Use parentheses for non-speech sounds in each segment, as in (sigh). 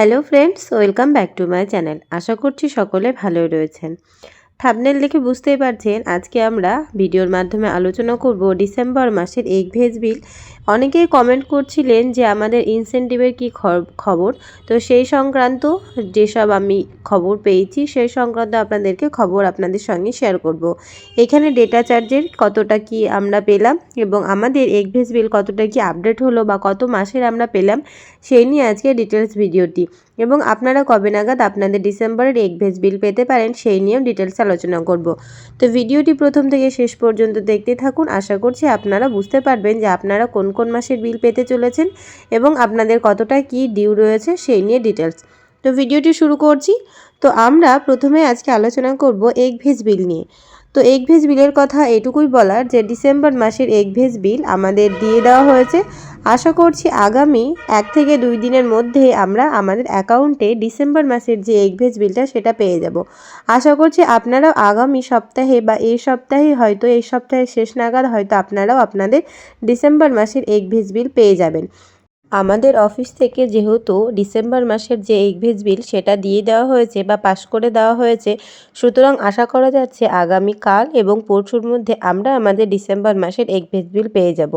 Hello friends welcome back to my channel আশা করছি সকলে ভালোই রয়েছেন। থাবনেল দেখে বুঝতেই পারছেন, আজকে আমরা ভিডিওর মাধ্যমে আলোচনা করব ডিসেম্বর মাসের এগ ভেজ বিল। অনেকেই কমেন্ট করছিলেন যে আমাদের ইনসেন্টিভের কি খবর? তো সেই সংক্রান্ত যেসব আমি খবর পেয়েছি, সেই সংক্রান্ত আপনাদেরকে খবর আপনাদের সঙ্গে শেয়ার করব। এখানে ডেটা চার্জের কতটা কি আমরা পেলাম এবং আমাদের এগ ভেজ বিল কতটা কি আপডেট হলো বা কত মাসের আমরা পেলাম, সেই নিয়ে আজকে ডিটেলস ভিডিওটি এবং আপনারা কবে নাগাদ আপনাদের ডিসেম্বরের এগ ভেজ বিল পেতে পারেন সেই নিয়েও ডিটেলস আলোচনা করব। তো ভিডিওটি প্রথম থেকে শেষ পর্যন্ত দেখতে থাকুন। আশা করছি আপনারা বুঝতে পারবেন যে আপনারা কোন কোন মাসের বিল পেতে চলেছেন এবং আপনাদের কতটা কি ডিউ রয়েছে সেই নিয়ে ডিটেলস। তো ভিডিওটি শুরু করছি। তো আমরা প্রথমে আজকে আলোচনা করব এগ ভেজ বিল নিয়ে। তো এগ ভেজ বিলের কথা এটুকুই বলার যে ডিসেম্বর মাসের এগ ভেজ বিল আমাদের দিয়ে দেওয়া হয়েছে। আশা করছি আগামী এক থেকে দুই দিনের মধ্যে আমরা আমাদের অ্যাকাউন্টে ডিসেম্বর মাসের যে এগ ভেজ বিলটা সেটা পেয়ে যাব। আশা করছি আপনারাও আগামী সপ্তাহে বা এই সপ্তাহে হয়তো, এই সপ্তাহের শেষ নাগাদ হয়তো আপনারাও আপনাদের ডিসেম্বর মাসের এগ ভেজ বিল পেয়ে যাবেন। আমাদের অফিস থেকে যেহেতু ডিসেম্বর মাসের যে এগভেজ বিল, সেটা দিয়ে দেওয়া হয়েছে বা পাশ করে দেওয়া হয়েছে। সুতরাং আশা করা যাচ্ছে আগামীকাল এবং পরশুর মধ্যে আমরা আমাদের ডিসেম্বর মাসের এগভেজ বিল পেয়ে যাব।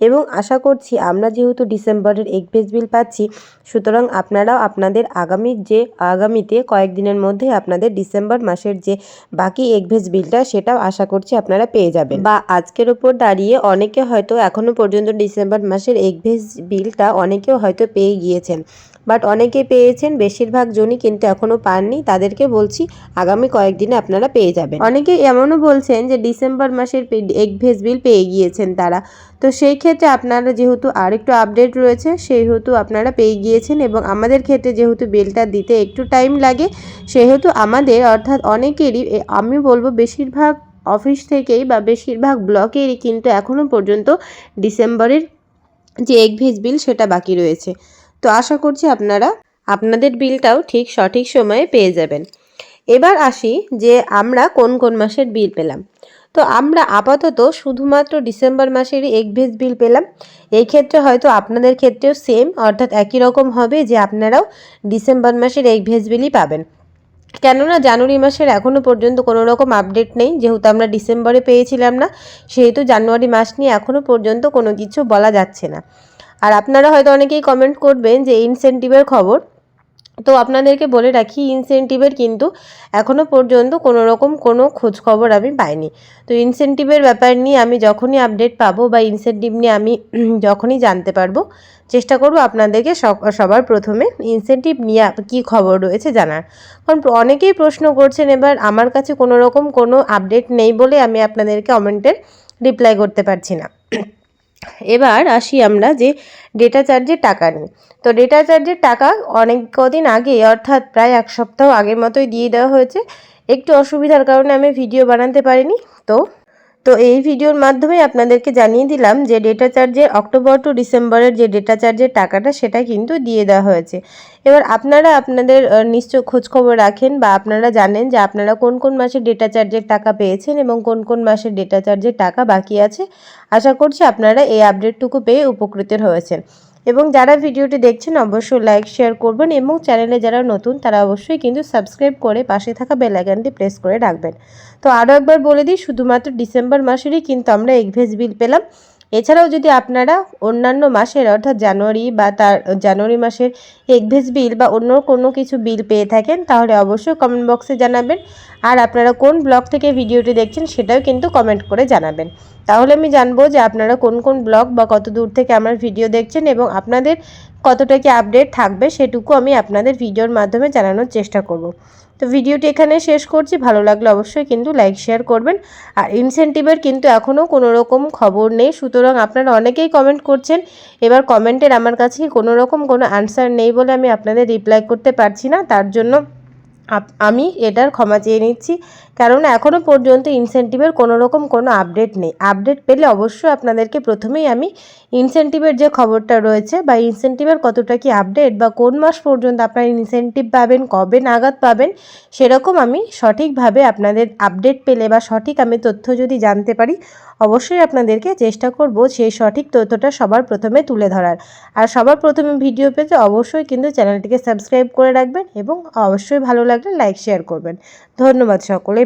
এবং আশা করছি আমরা যেহেতু ডিসেম্বরের এগভেজ বিল পাচ্ছি, সুতরাং আপনারাও আপনাদের আগামী যে, আগামীতে কয়েকদিনের মধ্যে আপনাদের ডিসেম্বর মাসের যে বাকি এগভেজ বিলটা, সেটাও আশা করছি আপনারা পেয়ে যাবেন। বা আজকের ওপর দাঁড়িয়ে অনেকে হয়তো এখনও পর্যন্ত ডিসেম্বর মাসের এগভেজ বিলটা অনেকেও হয়তো পেয়ে গিয়েছেন। বাট অনেকে পেয়েছেন, বেশিরভাগ জনই কিন্তু এখনও পাননি। তাদেরকে বলছি, আগামী কয়েকদিনে আপনারা পেয়ে যাবেন। অনেকে এমনও বলছেন যে ডিসেম্বর মাসের এগ ভেজ বিল পেয়ে গিয়েছেন তারা। তো সেই ক্ষেত্রে আপনারা যেহেতু আরেকটু আপডেট রয়েছে, সেহেতু আপনারা পেয়ে গিয়েছেন এবং আমাদের ক্ষেত্রে যেহেতু বিলটা দিতে একটু টাইম লাগে, সেহেতু আমাদের অর্থাৎ অনেকেরই আমি বলব বেশিরভাগ অফিস থেকেই বা বেশিরভাগ ব্লকেরই কিন্তু এখনও পর্যন্ত ডিসেম্বরের যে এগ ভেজ বিল সেটা বাকি রয়েছে। তো আশা করছি আপনারা আপনাদের বিলটাও ঠিক সঠিক সময়ে পেয়ে যাবেন। এবার আসি যে আমরা কোন কোন মাসের বিল পেলাম। তো আমরা আপাতত শুধুমাত্র ডিসেম্বর মাসেরই এগ ভেজ বিল পেলাম। এই ক্ষেত্রে হয়তো আপনাদের ক্ষেত্রেও সেম, অর্থাৎ একই রকম হবে যে আপনারাও ডিসেম্বর মাসের এগ ভেজ বিলই পাবেন। কেননা জানুয়ারি মাসের এখনও পর্যন্ত কোনো রকম আপডেট নেই। যেহেতু আমরা ডিসেম্বরে পেয়েছিলাম না, সেহেতু জানুয়ারি মাস নিয়ে এখনও পর্যন্ত কোনো কিছু বলা যাচ্ছে না। আর আপনারা হয়তো অনেকেই কমেন্ট করবেন যে ইনসেন্টিভের খবর। তো আপনাদেরকে বলে রাখি ইনসেন্টিভের কিন্তু এখনও পর্যন্ত কোনো রকম কোনো খোঁজ খবর আমি পাইনি। তো ইনসেন্টিভের ব্যাপার নিয়ে আমি যখনই আপডেট পাবো বা ইনসেন্টিভ নিয়ে আমি (clears throat) যখনই জানতে পারব, চেষ্টা করব আপনাদেরকে সবার প্রথমে ইনসেন্টিভ নিয়ে কী খবর রয়েছে জানার। কারণ অনেকেই প্রশ্ন করছেন, এবার আমার কাছে কোনো রকম কোনো আপডেট নেই বলে আমি আপনাদেরকে কমেন্টের রিপ্লাই করতে পারছি না। এবার আসি আমরা যে ডেটা চার্জের টাকা নিই তো ডেটা চার্জের টাকা অনেক কদিন আগে, অর্থাৎ প্রায় এক সপ্তাহ আগের মতোই দিয়ে দেওয়া হয়েছে। একটু অসুবিধার কারণে আমি ভিডিও বানাতে পারিনি। তো তো এই ভিডিওর মাধ্যমে আপনাদেরকে জানিয়ে দিলাম যে ডেটা চার্জের অক্টোবর টু ডিসেম্বরের যে ডেটা চার্জের টাকাটা সেটা কিন্তু দিয়ে দেওয়া হয়েছে। এবার আপনারা আপনাদের নিশ্চয় খোঁজখবর রাখেন বা আপনারা জানেন যে আপনারা কোন কোন মাসে ডেটা চার্জের টাকা পেয়েছেন এবং কোন কোন মাসে ডেটা চার্জের টাকা বাকি আছে। আশা করছি আপনারা এই আপডেটটুকু পেয়ে উপকৃত হয়েছেন। এবং যারা ভিডিওটি দেখছেন, অবশ্যই লাইক শেয়ার করবেন এবং চ্যানেলে যারা নতুন, তারা অবশ্যই কিন্তু সাবস্ক্রাইব করে পাশে থাকা বেলাইকানটি প্রেস করে রাখবেন। তো আরও একবার বলে দিই, শুধুমাত্র ডিসেম্বর মাসেরই কিন্তু আমরা এগভেজ বিল পেলাম। এছাড়াও যদি আপনারা অন্যান্য মাসের, অর্থাৎ জানুয়ারি বা তার জানুয়ারি মাসের এগভেজ বিল বা অন্য কোনো কিছু বিল পেয়ে থাকেন, তাহলে অবশ্যই কমেন্ট বক্সে জানাবেন। আর আপনারা কোন ব্লগ থেকে ভিডিওটি দেখছেন, সেটাও কিন্তু কমেন্ট করে জানাবেন। তাহলে আমি জানব যে আপনারা কোন কোন ব্লগ বা কত দূর থেকে আমার ভিডিও দেখছেন এবং আপনাদের কতটা কি আপডেট থাকবে সেটুকু আমি আপনাদের ভিডিওর মাধ্যমে জানানোর চেষ্টা করব। তো ভিডিওটি এখানে শেষ করছি। ভালো লাগলে অবশ্যই কিন্তু লাইক, শেয়ার করবেন। আর ইনসেন্টিভের কিন্তু এখনও কোনো রকম খবর নেই। সুতরাং আপনারা অনেকেই কমেন্ট করছেন। এবার কমেন্টের আমার কাছে কোনো রকম কোনো আনসার নেই বলে আমি আপনাদের রিপ্লাই করতে পারছি না। তার জন্য আমি এটার ক্ষমা চেয়ে নিচ্ছি। কারণ এখনও পর্যন্ত ইনসেন্টিভের কোনো রকম কোনো আপডেট নেই। আপডেট পেলে অবশ্যই আপনাদেরকে প্রথমেই আমি ইনসেন্টিভের যে খবরটা রয়েছে বা ইনসেন্টিভের কতটা কি আপডেট বা কোন মাস পর্যন্ত আপনারা ইনসেন্টিভ পাবেন, কবে নাগাদ পাবেন, সেরকম আমি সঠিকভাবে আপনাদের আপডেট পেলে বা সঠিক আমি তথ্য যদি জানতে পারি, অবশ্যই আপনাদেরকে চেষ্টা করব সেই সঠিক তথ্যটা সবার প্রথমে তুলে ধরার। আর সবার প্রথমে ভিডিও পেতে অবশ্যই কিন্তু চ্যানেলটিকে সাবস্ক্রাইব করে রাখবেন এবং অবশ্যই ভালো লাগলে লাইক শেয়ার করবেন। ধন্যবাদ সকলেই